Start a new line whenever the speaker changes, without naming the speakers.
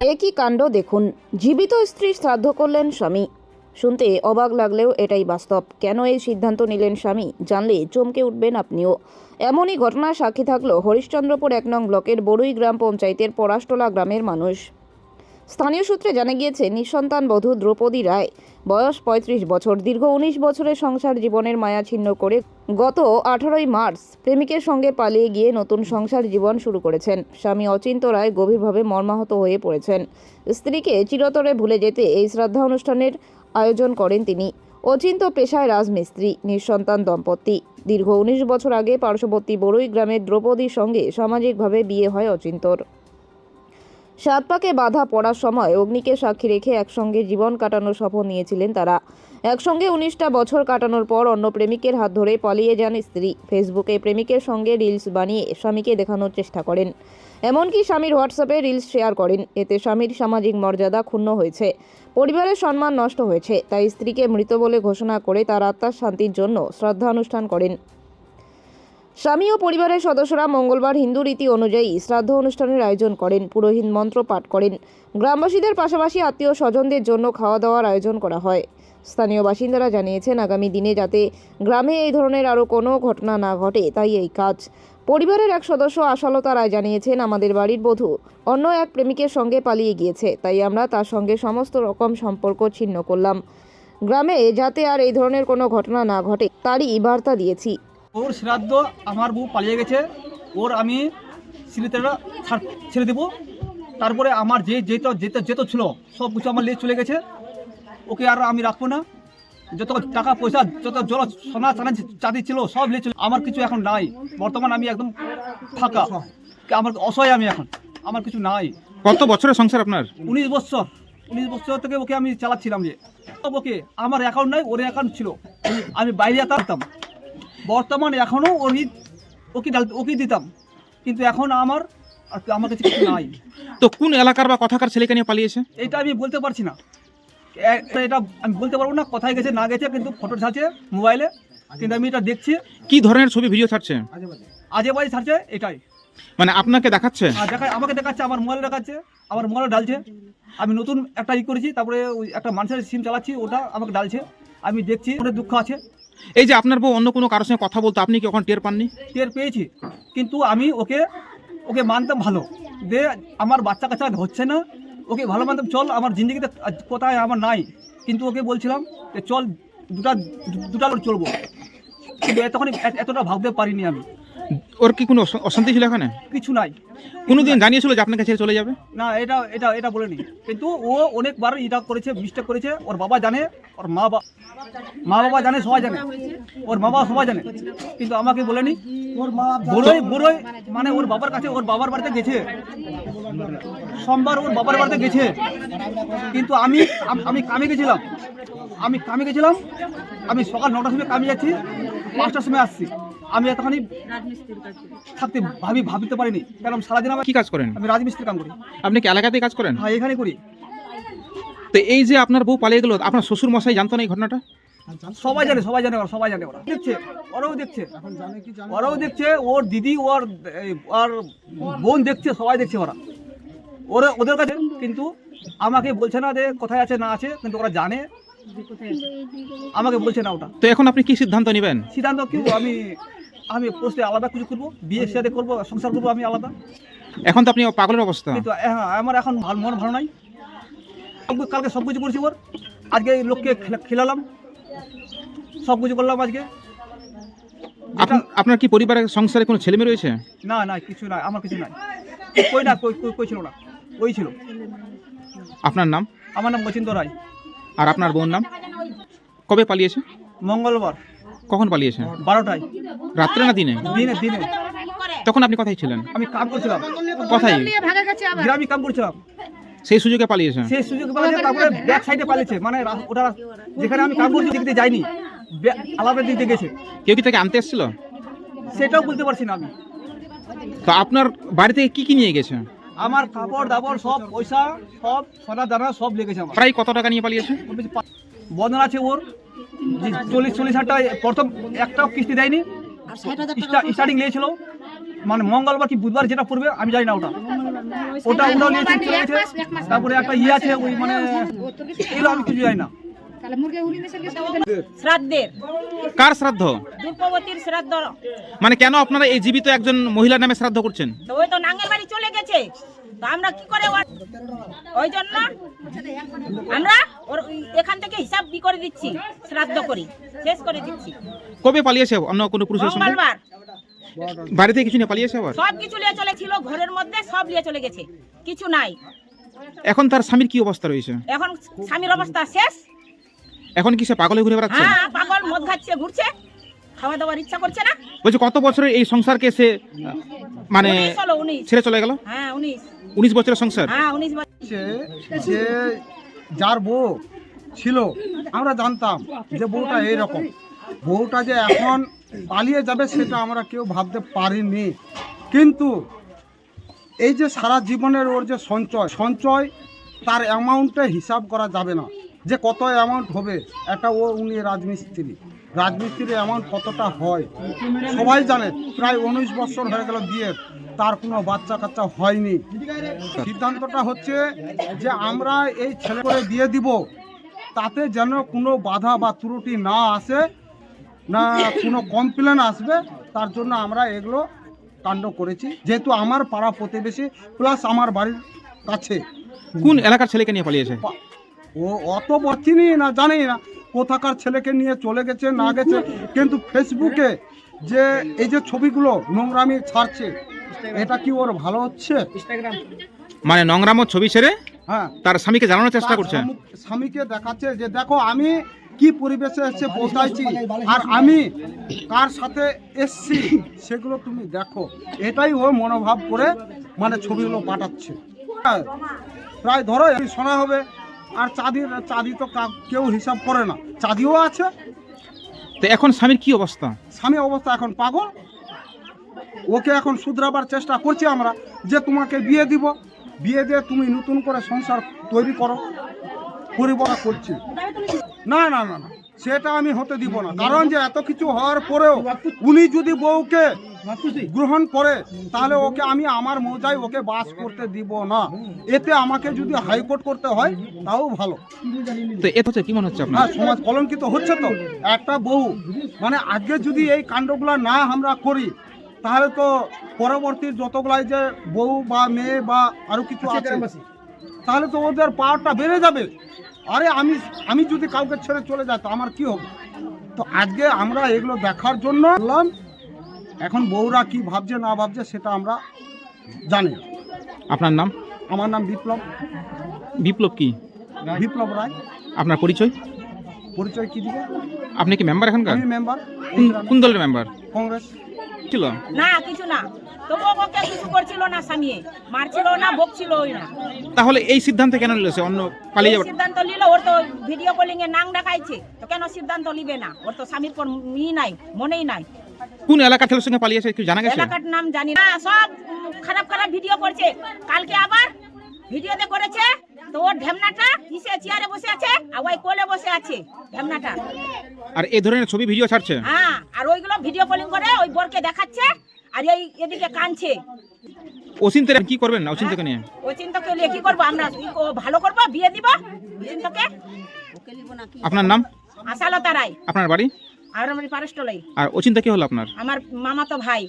একই কাণ্ড দেখুন। জীবিত স্ত্রী শ্রাদ্ধ করলেন স্বামী। শুনতে অবাক লাগলেও এটাই বাস্তব। কেন এই সিদ্ধান্ত নিলেন স্বামী? জানলে চমকে উঠবেন আপনিও। এমনই ঘটনা সাক্ষী থাকল হরিশ্চন্দ্রপুর এক নং ব্লকের বড়ুই গ্রাম পঞ্চায়েতের পরাষ্টলা গ্রামের মানুষ। স্থানীয় সূত্রে জানা গিয়েছে, নিঃসন্তান বধূ দ্রৌপদী রায় বয়স পঁয়ত্রিশ বছর। দীর্ঘ উনিশ বছরের সংসার জীবনের মায়া ছিন্ন করে গত আঠারোই মার্চ প্রেমিকের সঙ্গে পালিয়ে গিয়ে নতুন সংসার জীবন শুরু করেছেন। স্বামী অচিন্ত রায় গভীরভাবে মর্মাহত হয়ে পড়েছেন। স্ত্রীকে চিরতরে ভুলে যেতে এই শ্রদ্ধা অনুষ্ঠানের আয়োজন করেন তিনি। অচিন্ত পেশায় রাজমিস্ত্রি, নিঃসন্তান দম্পতি। দীর্ঘ উনিশ বছর আগে পার্শ্ববর্তী বড়ুই গ্রামের দ্রৌপদীর সঙ্গে সামাজিকভাবে বিয়ে হয় অচিন্তর। সাত পাকে বাধা পড়ার সময় অগ্নিকে সাক্ষী রেখে একসঙ্গে জীবন কাটানোর শপথ নিয়েছিলেন তারা। একসঙ্গে উনিশটা বছর কাটানোর পর অন্য প্রেমিকের হাত ধরে পালিয়ে যান স্ত্রী। ফেসবুকে প্রেমিকের সঙ্গে রিলস বানিয়ে স্বামীকে দেখানোর চেষ্টা করেন। এমনকি স্বামীর হোয়াটসঅ্যাপে রিলস শেয়ার করেন। এতে স্বামীর সামাজিক মর্যাদা ক্ষুণ্ণ হয়েছে। পরিবারের সম্মান নষ্ট হয়েছে। তাই স্ত্রীকে মৃত বলে ঘোষণা করে তার আত্মার শান্তির জন্য শ্রদ্ধা অনুষ্ঠান করেন। স্বামী ও পরিবারের সদস্যরা মঙ্গলবার হিন্দু রীতি অনুযায়ী শ্রাদ্ধ অনুষ্ঠানের আয়োজন করেন, পুরোহিত মন্ত্র পাঠ করেন। গ্রামবাসীদের পাশাপাশি আত্মীয় স্বজনদের জন্য খাওয়া দাওয়ার আয়োজন করা হয়। স্থানীয় বাসিন্দারা জানিয়েছেন, আগামী দিনে যাতে গ্রামে এই ধরনের আরও কোনো ঘটনা না ঘটে, তাই এই কাজ। পরিবারের এক সদস্য আশালতা রায় জানিয়েছেন, আমাদের বাড়ির বধূ অন্য এক প্রেমিকের সঙ্গে পালিয়ে গিয়েছে, তাই আমরা তার সঙ্গে সমস্ত রকম সম্পর্ক ছিন্ন করলাম। গ্রামে যাতে আর এই ধরনের কোনো ঘটনা না ঘটে, তারই বার্তা দিয়েছি।
ওর শ্রাদ্ধ আমার বউ পালিয়ে গেছে ওর আমি স্মৃতিটা ছেড়ে দেবো। তারপরে আমার যে যেত যেতে যেত ছিল সব কিছু আমার লিয়ে চলে গেছে। ওকে আর আমি রাখব না। যত টাকা পয়সা যত জল সোনা চানা চাঁদি ছিল সব লিয়ে চলে আমার কিছু এখন নাই। বর্তমান আমি একদম ফাঁকা। আমার অসহায় আমি এখন। আমার কিছু নাই।
কত বছরের সংসার আপনার?
উনিশ বছর। উনিশ বছর থেকে ওকে আমি চালাচ্ছিলাম যে। ওকে আমার অ্যাকাউন্ট নাই ওর অ্যাকাউন্ট ছিল। আমি বাইরে যেতাম। বর্তমান এখনও ওরই ওকে ডাল ওকে দিতাম। কিন্তু এখন আমার আর আমার কাছে কিছু নাই।
তো কোন এলাকার বা কথাকার ছেলেকে নিয়ে পালিয়েছে?
এটা আমি বলতে পারছি না। এ- এটা আমি বলতে পারব না কোথায় গেছে না গেছে কিন্তু ফটো ছাড়ছে মোবাইলে কিন্তু আমি এটা দেখছি।
কি ধরনের ছবি ভিডিও ছাড়ছে?
আজে বাজে। ছাড়ছে এটাই।
মানে আপনাকে দেখাচ্ছে?
আর দেখা আমাকে দেখাচ্ছে আমার মোবাইল দেখাচ্ছে আমার মোবাইল ডালছে আমি নতুন একটা ই করেছি তারপরে ওই একটা মানুষের সিম চালাচ্ছি ওটা আমাকে ডালছে আমি দেখছি অনেক দুঃখ আছে।
এই যে আপনার বউ অন্য কোনো কারোর সঙ্গে কথা বলতো, আপনি কি ওখানে টের পাননি?
টের পেয়েছি। কিন্তু আমি ওকে ওকে মানতাম ভালো। যে আমার বাচ্চা কাচ্চা হচ্ছে না, ওকে ভালো মানতাম, চল আমার জিন্দগিতে কোথায় আমার নাই। কিন্তু ওকে বলছিলাম যে চল দুটা দুটা লোক চলবো কিন্তু এতক্ষণ এতটা ভাবতে পারিনি আমি।
ওর কি কোনো অশান্তি ছিল এখানে?
কিছু নাই।
কোনোদিন জানিয়েছিল যে আপনাকে ছেড়ে চলে যাবে?
না এটা এটা এটা বলেনি। কিন্তু ও অনেকবার এটা করেছে মিস্টেক করেছে। ওর বাবা জানে ওর মা বাবা মা বাবা জানে সবাই জানে। ওর মা বাবা সবাই জানে। কিন্তু আমাকে বলেনি। ওর মা বড়ই বড়ই মানে ওর বাবার কাছে ওর বাবার বাড়িতে গেছে। সোমবার ওর বাবার বাড়িতে গেছে। কিন্তু আমি আমি কামে গেছিলাম। আমি কামে গেছিলাম। আমি সকাল নটার সময় কামে যাচ্ছি। পাঁচটার সময় আসছি। আমি এতখানি থাকতে ভাবি ভাবিতে পারিনি। কারণ সারাদিন আমার
কি কাজ করেন?
আমি রাজমিস্ত্রি কাম করি।
আপনি কি এলাকাতেই কাজ করেন?
হ্যাঁ এখানে করি।
তো এই যে আপনার বউ পালিয়ে গেল আপনার শ্বশুর মশাই জানতো না এই ঘটনাটা?
সবাই জানে সবাই জানে ওরা সবাই জানে ওরা। দেখছে ওরাও দেখছে। ওরাও দেখছে ওর দিদি ওর আর বোন দেখছে সবাই দেখছে ওরা। ওরা ওদের কাছে কিন্তু আমাকে বলছে না যে কোথায় আছে না আছে কিন্তু ওরা জানে। আমাকে বলছে না ওটা।
তো এখন আপনি কি সিদ্ধান্ত নেবেন?
সিদ্ধান্ত কি আমি আমি পোস্টে আলাদা কিছু করব বিয়ের সাথে করব সংসার করব আমি আলাদা।
এখন তো আপনি পাগলের অবস্থা।
কিন্তু হ্যাঁ আমার এখন ভালো মন ভালো নাই। কালকে সব কিছু করেছি ওর। আজকে লোককে খেলা- খেলালাম। সব কিছু করলাম আজকে।
আপ- আপনার কি পরিবারের সংসারে কোনো ছেলে মেয়ে রয়েছে?
না না কিছু নাই আমার কিছু নাই। কই না কই ছিল না ওই ছিল।
আপনার নাম?
আমার নাম মচিন্দ রায়।
আর আপনার বোন নাম? কবে পালিয়েছে?
মঙ্গলবার।
কখন পালিয়েছেন?
বারোটায়।
রাত্রে না দিনে?
দিনে দিনে।
তখন আপনি কোথায় ছিলেন?
আমি কাম করছিলাম।
কোথায়?
গ্রামে কাম করছিলাম।
সেই সুযোগে পালিয়েছে
সেই সুযোগ পালিয়েছে তারপরে ব্যাক সাইডে পালিয়েছে। মানে ওটা যেখানে আমি কাম করছি দিয়ে যাইনি। আলাদা দিক দিয়ে গেছে।
কেউ কি তাকে আনতে এসেছিল?
সেটাও বলতে পারছি না আমি।
তো আপনার বাড়ি থেকে কি কি নিয়ে গেছে?
আমার কাপড় দাপড় সব পয়সা সব সোনা দানা সব লেগেছে আমার।
প্রায় কত টাকা নিয়ে পালিয়েছে?
বন্ধন আছে ওর। চল্লিশ চল্লিশ হাজার টাকা প্রথম একটাও কিস্তি দেয়নি স্টার্টিং নিয়েছিল মানে মঙ্গলবার কি বুধবার যেটা পড়বে আমি জানি না ওটা
ওটা ওটাও নিয়ে চুপ চলে গেছে তারপরে একটা ইয়ে আছে ওই মানে এগুলো আমি কিছু জানি না
শ্রাদ্ধের
কার শ্রাদ্ধ
দ্রৌপদীর শ্রাদ্ধ
মানে কেন আপনারা এই জীবিত একজন মহিলার নামে শ্রাদ্ধ করছেন
ওই তো নাঙ্গের বাড়ি চলে গেছে তো আমরা কি করে ওই জন্য আমরা ওর এখান থেকে হিসাব বি করে দিচ্ছি শ্রাদ্ধ করি শেষ করে দিচ্ছি।
কবে পালিয়েছে অন্য কোনো পুরুষের সঙ্গে?
মঙ্গলবার।
বাড়িতে কিছু নিয়ে পালিয়েছে আবার?
সব কিছু নিয়ে চলেছিল ঘরের মধ্যে সব নিয়ে চলে গেছে কিছু নাই।
এখন তার স্বামীর কি অবস্থা রয়েছে?
এখন স্বামীর অবস্থা শেষ।
এখন কি সে পাগলে ঘুরে বেড়াচ্ছে?
হ্যাঁ পাগল মদ খাচ্ছে ঘুরছে খাওয়া দাওয়ার ইচ্ছা করছে না।
বলছে কত বছরের এই সংসারকে সে মানে ছেড়ে চলে গেল?
হ্যাঁ উনিশ।
উনিশ বছরের সংসার।
হ্যাঁ উনিশ
যে যে যার বউ ছিল আমরা জানতাম যে বউটা এইরকম। বউটা যে এখন পালিয়ে যাবে সেটা আমরা কেউ ভাবতে পারিনি। কিন্তু এই যে সারা জীবনের ওর যে সঞ্চয় সঞ্চয় তার অ্যামাউন্টে হিসাব করা যাবে না। যে কত অ্যামাউন্ট হবে এটা ও উনি রাজমিস্ত্রি। রাজমিস্ত্রির অ্যামাউন্ট কতটা হয়? সবাই জানে, প্রায় উনিশ বছর হয়ে গেল বিয়ের তার কোনো বাচ্চা কাচ্চা হয়নি। সিদ্ধান্তটা হচ্ছে যে আমরা এই ছেলে করে দিয়ে দিব, তাতে যেন কোনো বাধা বা ত্রুটি না আসে, না কোনো কমপ্লেন আসবে, তার জন্য আমরা এগুলো কাণ্ড করেছি। যেহেতু আমার পাড়া প্রতিবেশী প্লাস আমার বাড়ির কাছে।
কোন এলাকার ছেলেকে নিয়ে পালিয়েছে?
ও অত চিনি না জানি না। কোথাকার ছেলেকে নিয়ে চলে গেছে না গেছে। কিন্তু ফেসবুকে যে এই যে ছবিগুলো নোংরামি ছাড়ছে এটা কি ওর ভালো হচ্ছে?
মানে নোংরামো ছবি ছেড়ে
হ্যাঁ।
তার স্বামীকে জানানোর চেষ্টা করছে?
স্বামীকে দেখাচ্ছে যে দেখো আমি কি পরিবেশে এসে পৌঁছাইছি আর আমি কার সাথে এসছি সেগুলো তুমি দেখো। এটাই ও মনোভাব করে মানে ছবিগুলো পাঠাচ্ছে। হ্যাঁ, প্রায় ধরো শোনা হবে। আর চাঁদির চাঁদি তো কা- কেউ হিসাব করে না। চাঁদিও আছে।
তো এখন স্বামীর কি অবস্থা?
স্বামী অবস্থা এখন পাগল। ওকে এখন শুধরাবার চেষ্টা করছি আমরা যে তোমাকে বিয়ে দিব। বিয়ে দিয়ে তুমি নতুন করে সংসার তৈরি করো। পরিবর্তন করছি। না না না না। সেটা আমি হতে দিব না। কারণ যে এত কিছু হওয়ার পরেও উনি যদি বউকে গ্রহণ করে তাহলে ওকে আমি আমার মজায় ওকে বাস করতে দিব না। এতে আমাকে যদি হাইকোর্ট করতে হয় তাও ভালো।
তো এ হচ্ছে কি মনে হচ্ছে আপনার?
হ্যাঁ সমাজ কলঙ্কিত হচ্ছে তো। একটা বউ মানে আজকে যদি এই কাণ্ডগুলো না আমরা করি তাহলে তো পরবর্তী যতগুলাই যে বউ বা মেয়ে বা আরও কিছু আছে তাহলে তো ওদের পাওয়ারটা বেড়ে যাবে। আরে আমি আমি যদি কাউকে ছেড়ে চলে যাই তো আমার কি হবে? তো আজকে আমরা এগুলো দেখার জন্য বললাম এখন বউরা কি ভাবছে না ভাবছে সেটা আমরা জানি না।
আপনার নাম?
আমার নাম বিপ্লব।
বিপ্লব কি?
বিপ্লব রায়।
আপনার পরিচয়?
পরিচয় কি দিবে?
আপনি কি মেম্বার এখানকার?
আমি মেম্বার
কোন- দলের মেম্বার
কংগ্রেস।
ছিল?
না কিছু না। তবুও ওকে কিছু করছিল না স্বামী। মারছিল না বকছিল না।
তাহলে এই সিদ্ধান্ত কেন নিল অন্য পালিয়ে
সিদ্ধান্ত নিল ওর তো ভিডিও কলিং এ নাং দেখাইছে। তো কেন সিদ্ধান্ত নিবে না? ওর তো স্বামীর পর ই নাই মনেই নাই।
কোন এলাকার ছেলের সঙ্গে পালিয়েছে কি জানা গেছে?
এলাকার নাম জানি না। সব খারাপ খারাপ ভিডিও করছে। কালকে আবার ভিডিওতে করেছে। তো ওর ঢেমনাটা কিসে চেয়ারে বসে আছে আর ওই কোলে বসে আছে ঢেমনাটা।
আর এই ধরনের ছবি ভিডিও ছাড়ছে?
হ্যাঁ আর ওইগুলো ভিডিও কলিং করে ওই বরকে দেখাচ্ছে আর এই এদিকে কানছে
অচিন্তের কি করবেন না অচিন্তকে নিয়ে?
ওই চিন্তাকে নিয়ে কি করব আমরা? ও ভালো করব? বিয়ে দিব? চিন্তাকে
আপনার নাম?
আশালতা রায়।
আপনার বাড়ি?
আর আমার পারস্টলাই
আর অচিন্তা কি হলো আপনার?
আমার মামা তো ভাই।